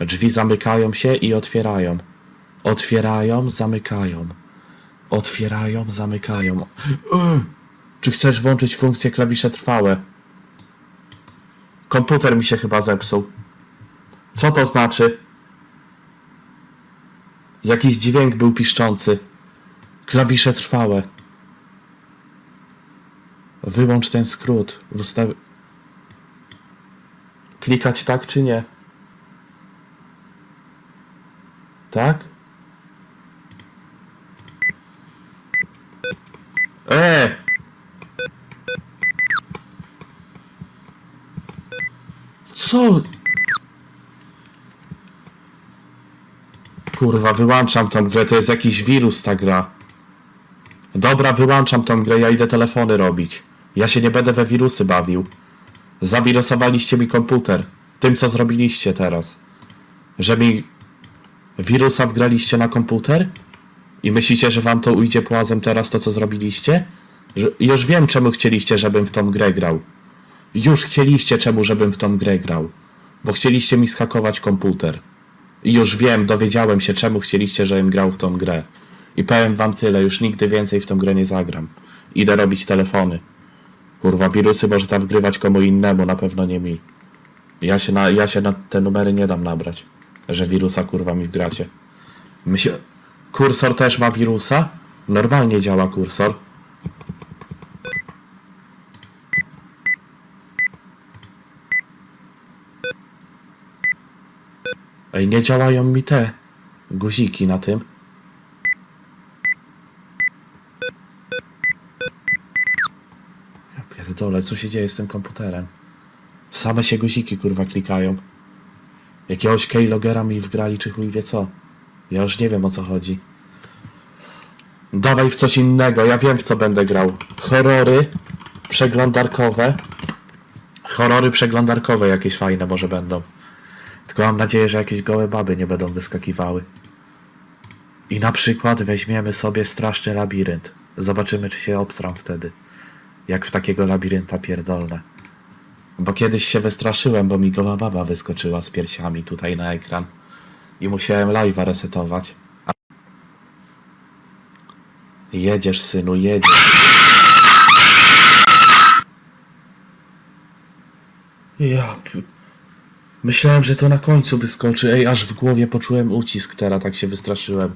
Drzwi zamykają się i otwierają. Otwierają, zamykają. Otwierają, zamykają. Czy chcesz włączyć funkcję klawisze trwałe? Komputer mi się chyba zepsuł. Co to znaczy? Jakiś dźwięk był piszczący. Klawisze trwałe. Wyłącz ten skrót. Ustaw... Klikać tak czy nie? Tak? E! Co? Kurwa, wyłączam tą grę, to jest jakiś wirus ta gra. Dobra, wyłączam tą grę, ja idę telefony robić. Ja się nie będę we wirusy bawił. Zawirusowaliście mi komputer. Tym, co zrobiliście teraz. Że mi wirusa wgraliście na komputer? I myślicie, że wam to ujdzie płazem teraz to, co zrobiliście? Że, już wiem, czemu chcieliście, żebym w tą grę grał. Już chcieliście, czemu, żebym w tą grę grał. Bo chcieliście mi schakować komputer. I już wiem, dowiedziałem się, czemu chcieliście, żebym grał w tą grę. I powiem wam tyle, już nigdy więcej w tą grę nie zagram. Idę robić telefony. Kurwa, wirusy może tam wgrywać komu innemu, na pewno nie mi. Ja się na, ja się na te numery nie dam nabrać. Że wirusa kurwa mi wgracie. My. Kursor też ma wirusa? Normalnie działa kursor. Ej, nie działają mi te guziki na tym. Ja pierdolę, co się dzieje z tym komputerem? Same się guziki kurwa klikają. Jakiegoś keylogera mi wgrali, czy chuj wie co. Ja już nie wiem o co chodzi. Dawaj w coś innego, ja wiem w co będę grał. Horrory przeglądarkowe. Horrory przeglądarkowe jakieś fajne może będą. Tylko mam nadzieję, że jakieś gołe baby nie będą wyskakiwały. I na przykład weźmiemy sobie straszny labirynt. Zobaczymy, czy się obstram wtedy. Jak w takiego labirynta pierdolne. Bo kiedyś się wystraszyłem, bo mi goła baba wyskoczyła z piersiami tutaj na ekran. I musiałem live'a resetować. Jedziesz, synu, jedziesz. Ja... Myślałem, że to na końcu wyskoczy. Ej, aż w głowie poczułem ucisk teraz, tak się wystraszyłem.